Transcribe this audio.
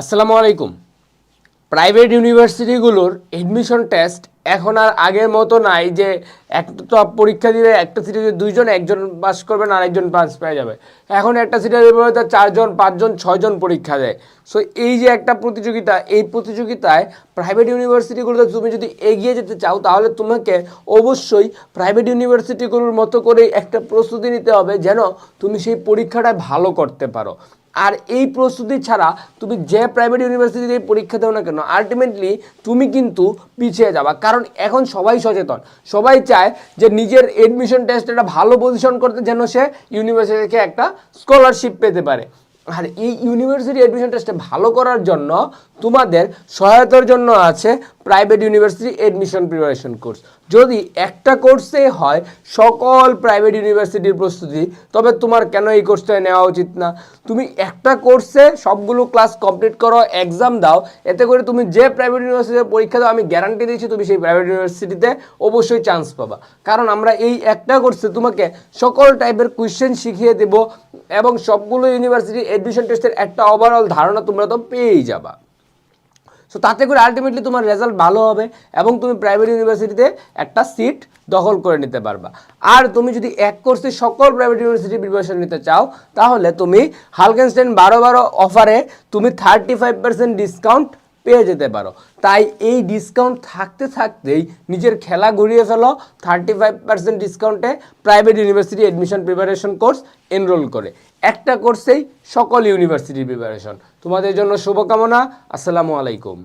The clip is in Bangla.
আসসালামু আলাইকুম। প্রাইভেট ইউনিভার্সিটিগুলোর এডমিশন টেস্ট এখন আর আগের মতো নাই যে একটা পরীক্ষা দিলে একটা সিটে দুইজন, একজন পাস করবেন আর একজন পাস পেয়ে যাবে। এখন একটা সিটের বিপরীতে চারজন, পাঁচজন, ছয়জন পরীক্ষা দেয়। সো এই যে একটা প্রতিযোগিতা, এই প্রতিযোগিতায় প্রাইভেট ইউনিভার্সিটিগুলোতে তুমি যদি এগিয়ে যেতে চাও, তাহলে তোমাকে অবশ্যই প্রাইভেট ইউনিভার্সিটিগুলোর মতো করে একটা প্রস্তুতি নিতে হবে যেন তুমি সেই পরীক্ষাটা ভালো করতে পারো। আর এই প্রস্তুতি ছাড়া তুমি যে প্রাইভেট ইউনিভার্সিটিতে পরীক্ষা দাও না কেন আলটিমেটলি তুমি কিন্তু পিছিয়ে যাবা। কারণ এখন সবাই সচেতন। সবাই চায় যে নিজের এডমিশন টেস্ট একটা ভালো পজিশন করতে যেন সে ইউনিভার্সিটি থেকে একটা স্কলারশিপ পেতে পারে। আর এই ইউনিভার্সিটি অ্যাডমিশন টেস্টে ভালো করার জন্য তোমাদের সহায়তার জন্য আছে private university admission preparation course যদি একটা কোর্সে হয় সকল প্রাইভেট ইউনিভার্সিটির প্রস্তুতি, তবে তোমার কেন এই কোর্সটা নেওয়া উচিত না? তুমি একটা কোর্সে সবগুলো ক্লাস কমপ্লিট করো এক্সাম দাও, এতে করে তুমি যে প্রাইভেট ইউনিভার্সিটিতে পরীক্ষা দাও, আমি গ্যারান্টি দিচ্ছি তুমি সেই প্রাইভেট ইউনিভার্সিটিতে অবশ্যই চান্স পাবা। কারণ আমরা এই একটা কোর্সে তোমাকে সকল টাইপের কোয়েশ্চেন শিখিয়ে দেব এবং সবগুলো ইউনিভার্সিটি এডমিশন টেস্টের একটা ওভারঅল ধারণা তোমরা তো পেয়েই যাবা। সো তাতে করে আলটিমেটলি তোমার রেজাল্ট ভালো হবে এবং তুমি প্রাইভেট ইউনিভার্সিটিতে একটা সিট দখল করে নিতে পারবা। আর তুমি যদি এক কোর্সে সকল প্রাইভেট ইউনিভার্সিটি প্রিপারেশন নিতে চাও, তাহলে তুমি হালকেনস্টেন বারো বারো অফারে তুমি থার্টি ফাইভ পার্সেন্ট ডিসকাউন্ট পেয়ে যেতে পারো। তাই এই ডিসকাউন্ট থাকতে থাকতেই নিজের খেলা ঘুরিয়ে ফেলো। থার্টি ফাইভ পার্সেন্ট ডিসকাউন্টে private university admission preparation course enrol করে। একটা কোর্সেই সকল ইউনিভার্সিটির প্রিপারেশন তোমাদের জন্য শুভকামনা। আসসালামু আলাইকুম।